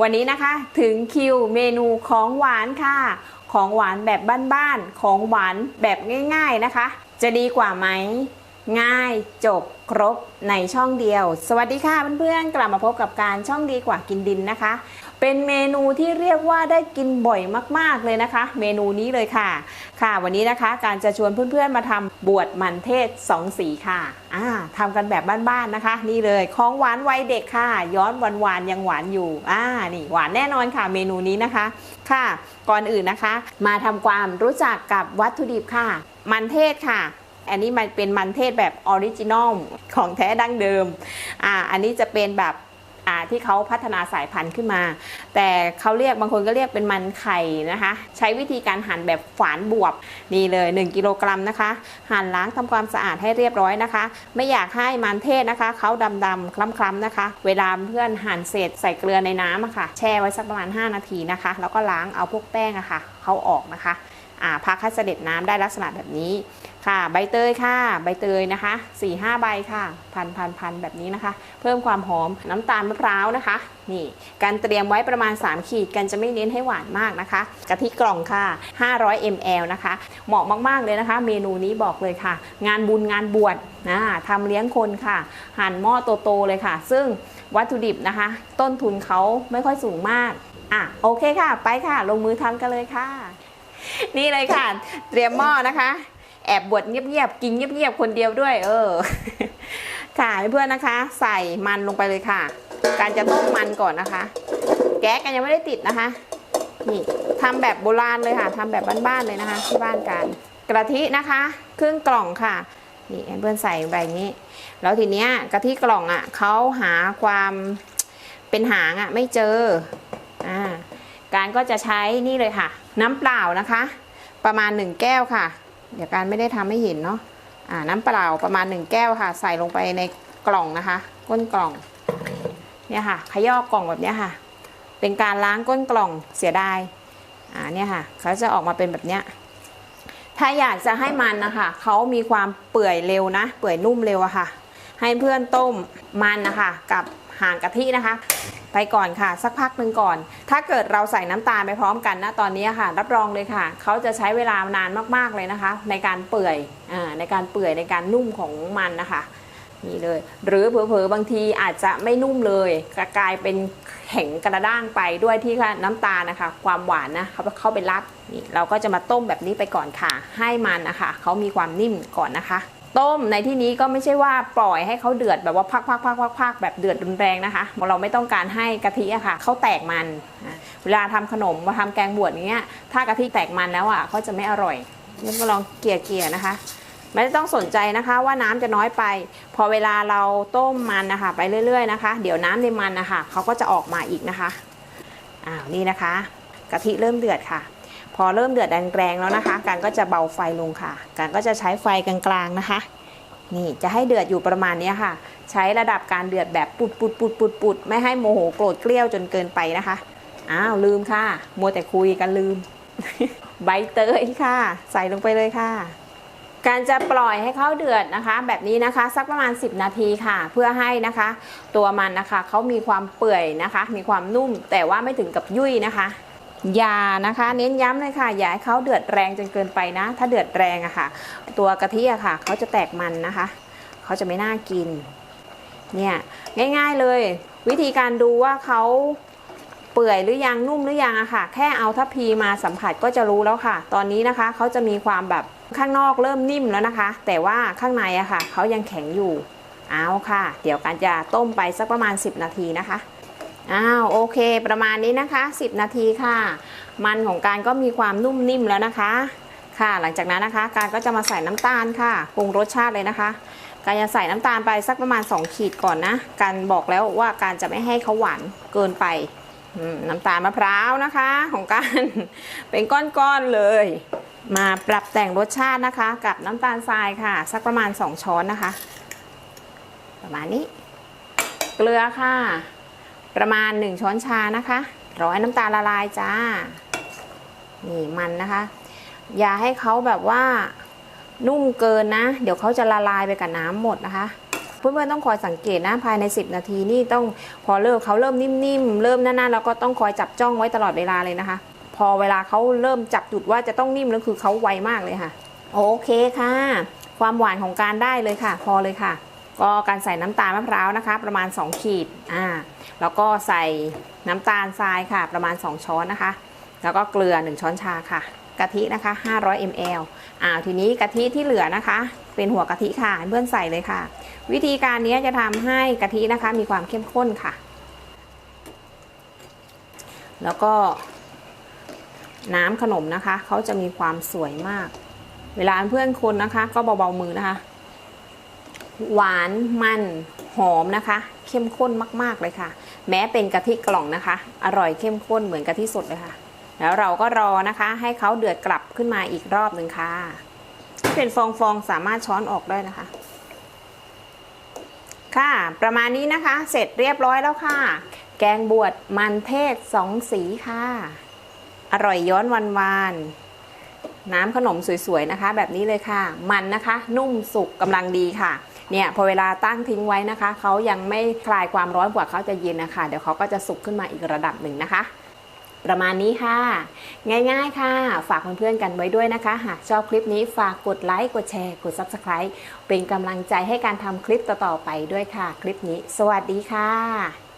วันนี้นะคะถึงคิวเมนูของหวานค่ะ ของหวานแบบบ้านๆ ของหวานแบบง่าย ๆนะคะ จะดีกว่าไหม ง่ายจบครบในช่องเดียว สวัสดีค่ะเพื่อนๆกลับมาพบกับการช่องดีกว่ากินดินนะคะ เป็นเมนูที่เรียกว่าได้กินบ่อยมากๆเลยนะคะ เมนูนี้เลยค่ะ ค่ะวันนี้นะคะ การจะชวนเพื่อนๆมาทำบวชมันเทศสองสีค่ะอ่าทำกันแบบบ้านๆนะคะ นี่เลยของหวานวัยเด็กค่ะ ย้อนหวานๆยังหวานอยู่อ่านี่หวานแน่นอนค่ะ เมนูนี้นะคะค่ะ ก่อนอื่นนะคะ มาทำความรู้จักกับวัตถุดิบค่ะ มันเทศค่ะ อันนี้มันเป็นมันเทศแบบออริจินอลของแท้ดั้งเดิมอ่าอันนี้จะเป็นแบบอ่าที่เขาพัฒนาสายพันธุ์ขึ้นมา แต่เขาเรียกบางคนก็เรียกเป็นมันไข่นะคะ ใช้วิธีการหั่นแบบฝานบวบนี่เลย 1 กิโลกรัมนะคะ หั่นล้างทำความสะอาดให้เรียบร้อยนะคะ ไม่อยากให้มันเทศนะคะเขาดำๆคล้ำๆนะคะ เวลาเพื่อนหั่นเสร็จใส่เกลือในน้ำอะค่ะ แช่ไว้สักประมาณ 5 นาทีนะคะ แล้วก็ล้างเอาพวกแป้งอะค่ะเขาออกนะคะอ่าพักให้เสด็จน้ำได้ลักษณะแบบนี้ ค่ะ ใบเตยค่ะ ใบเตยนะคะ4ี่ห้าใบค่ะ พันพันพันแบบนี้นะคะ เพิ่มความหอมน้ำตาลมะพร้าวนะคะ นี่ การเตรียมไว้ประมาณ 3 ขีดกันจะไม่เน้นให้หวานมากนะคะกะทิกล่องค่ะ 500 ml นะคะ เหมาะมากๆเลยนะคะ เมนูนี้บอกเลยค่ะ งานบุญงานบวชนะทำเลี้ยงคนค่ะ หั่นหม้อโตๆเลยค่ะ ซึ่งวัตถุดิบนะคะ ต้นทุนเขาไม่ค่อยสูงมากอะโอเคค่ะ ไปค่ะ ลงมือทำกันเลยค่ะ นี่เลยค่ะ เตรียมหม้อนะคะ แอบบวชเงียบๆกินเงียบๆคนเดียวด้วย เออ ค่ะเพื่อนๆนะคะ ใส่มันลงไปเลยค่ะ การจะต้มมันก่อนนะคะ แก๊สกันยังไม่ได้ติดนะคะ นี่ทำแบบโบราณเลยค่ะทำแบบบ้านๆเลยนะคะ ที่บ้านกันกะทินะคะครึ่งกล่องค่ะนี่เพื่อนใส่ใบนี้ แล้วทีเนี้ยกะทิกล่องอะเขาหาความเป็นหางอะไม่เจออ่าการก็จะใช้นี่เลยค่ะ น้ำเปล่านะคะ ประมาณ 1 แก้วค่ะ เดี๋ยวการไม่ได้ทำให้เห็นเนาะอ่าน้ำเปล่าประมาณ 1 แก้วค่ะ ใส่ลงไปในกล่องนะคะ ก้นกล่องเนี่ยค่ะขยอกกล่องแบบเนี้ยค่ะ เป็นการล้างก้นกล่องเสียดายอ่าเนี่ยค่ะเขาจะออกมาเป็นแบบเนี้ยถ้าอยากจะให้มันนะคะเขามีความเปื่อยเร็วนะ เปื่อยนุ่มเร็วอะค่ะ ให้เพื่อนต้มมันนะคะกับ ห่างกะทินะคะ ไปก่อนค่ะ สักพักหนึ่งก่อน ถ้าเกิดเราใส่น้ำตาลไปพร้อมกันนะตอนนี้ค่ะ รับรองเลยค่ะ เขาจะใช้เวลานานมากๆเลยนะคะ ในการเปื่อยอในการเปื่อยในการนุ่มของมันนะคะนี่เลย หรือเผลอๆบางทีอาจจะไม่นุ่มเลยกลายเป็นแข็งกระด้างไปด้วยที่น้ำตาลนะคะ ความหวานนะเขาเข้าไปรัดนี่เราก็จะมาต้มแบบนี้ไปก่อนค่ะ ให้มันนะคะเขามีความนิ่มก่อนนะคะ ต้มในที่นี้ก็ไม่ใช่ว่าปล่อยให้เขาเดือดแบบว่าพักพักพักพักพักแบบเดือดรุนแรงนะคะเราไม่ต้องการให้กะทิอะค่ะเขาแตกมัน เวลาทำขนมมาทำแกงบวชเงี้ยถ้ากะทิแตกมันแล้วอะเขาจะไม่อร่อยนี่ก็ลองเกลี่ยเกลี่ยนะคะ ไม่ต้องสนใจนะคะว่าน้ำจะน้อยไป พอเวลาเราต้มมันนะคะไปเรื่อย ๆนะคะ เดี๋ยวน้ำในมันนะคะเขาก็จะออกมาอีกนะคะอ้าวนี่นะคะ กะทิเริ่มเดือดค่ะ อเริ่มเดือดแรงๆแล้วนะคะ การก็จะเบาไฟลงค่ะ การก็จะใช้ไฟกลางๆนะคะ นี่จะให้เดือดอยู่ประมาณนี้ค่ะ ใช้ระดับการเดือดแบบปุดปุดปุดปุดปุดไม่ให้โมโหโกรธเกลี้ยวจนเกินไปนะคะ อ้าวลืมค่ะ มัวแต่คุยกันลืม ใบเตยค่ะ ใส่ลงไปเลยค่ะการจะปล่อยให้เขาเดือดนะคะ แบบนี้นะคะสักประมาณ 10 นาทีค่ะ เพื่อให้นะคะ ตัวมันนะคะเขามีความเปื่อยนะคะ มีความนุ่มแต่ว่าไม่ถึงกับยุ่ยนะคะ อย่านะคะ เน้นย้ำเลยค่ะ อย่าให้เขาเดือดแรงจนเกินไปนะ ถ้าเดือดแรงอะค่ะ ตัวกะทิอะค่ะเขาจะแตกมันนะคะเขาจะไม่น่ากินเนี่ยง่ายๆเลย วิธีการดูว่าเขาเปื่อยหรือยังนุ่มหรือยังอะค่ะ แค่เอาทัพพีมาสัมผัสก็จะรู้แล้วค่ะ ตอนนี้นะคะเขาจะมีความแบบข้างนอกเริ่มนิ่มแล้วนะคะ แต่ว่าข้างในอะค่ะเขายังแข็งอยู่เอาค่ะ เดี๋ยวกันจะต้มไปสักประมาณ 10 นาทีนะคะ อ้าวโอเค ประมาณนี้นะคะ 10 นาทีค่ะ มันของการก็มีความนุ่มนิ่มแล้วนะคะ ค่ะหลังจากนั้นนะคะ การก็จะมาใส่น้ำตาลค่ะปรุงรสชาติเลยนะคะ การจะใส่น้ำตาลไปสักประมาณ 2 ขีดก่อนนะ การบอกแล้วว่าการจะไม่ให้เขาหวานเกินไปน้ำตาลมะพร้าวนะคะ ของการเป็นก้อนๆเลย มาปรับแต่งรสชาตินะคะ กับน้ำตาลทรายค่ะ สักประมาณ 2 ช้อนนะคะ ประมาณนี้ เกลือค่ะ ประมาณ 1 ช้อนชานะคะรอให้น้ำตาลละลายจ้า นี่มันนะคะ อย่าให้เขาแบบว่านุ่มเกินนะ เดี๋ยวเขาจะละลายไปกับน้ำหมดนะคะเพื่อนๆต้องคอยสังเกตนะภายใน 10 นาทีนี่ต้องพอเริ่มเขาเริ่มนิ่มๆเริ่มนั่นๆแล้วก็ต้องคอยจับจ้องไว้ตลอดเวลาเลยนะคะ พอเวลาเขาเริ่มจับจุดว่าจะต้องนิ่มแล้วคือเขาไวมากเลยค่ะ โอเคค่ะ ความหวานของการได้เลยค่ะ พอเลยค่ะ ก็การใส่น้ำตาลมะพร้าวนะคะ ประมาณ 2 ขีดอ่าแล้วก็ใส่น้ำตาลทรายค่ะ ประมาณ 2 ช้อนนะคะ แล้วก็เกลือ 1 ช้อนชาค่ะกะทินะคะ 500 ml อ่าทีนี้กะทิที่เหลือนะคะ เป็นหัวกะทิค่ะเพื่อนใส่เลยค่ะ วิธีการนี้จะทำให้กะทินะคะ มีความเข้มข้นค่ะ แล้วก็น้ำขนมนะคะเขาจะมีความสวยมาก เวลาเพื่อนคนนะคะ ก็เบาๆมือนะคะ หวานมันหอมนะคะ เข้มข้นมาก ๆ เลยค่ะ แม้เป็นกะทิกล่องนะคะ อร่อยเข้มข้นเหมือนกะทิสดเลยค่ะ แล้วเราก็รอนะคะ ให้เขาเดือดกลับขึ้นมาอีกรอบหนึ่งค่ะที่เป็นฟองๆสามารถช้อนออกได้นะคะ ค่ะ ประมาณนี้นะคะ เสร็จเรียบร้อยแล้วค่ะ แกงบวชมันเทศสองสีค่ะ อร่อยย้อนวันวานน้ำขนมสวยๆนะคะ แบบนี้เลยค่ะ มันนะคะ นุ่มสุกกำลังดีค่ะ เนี่ยพอเวลาตั้งทิ้งไว้นะคะเขายังไม่คลายความร้อนกว่าเขาจะเย็นนะคะ เดี๋ยวเขาก็จะสุกขึ้นมาอีกระดับหนึ่งนะคะ ประมาณนี้ค่ะ ง่ายๆค่ะ ฝากเพื่อนๆกันไว้ด้วยนะคะ หากชอบคลิปนี้ฝากกดไลค์กดแชร์ กด Subscribe เป็นกำลังใจให้การทำคลิปต่อๆไปด้วยค่ะ คลิปนี้ สวัสดีค่ะ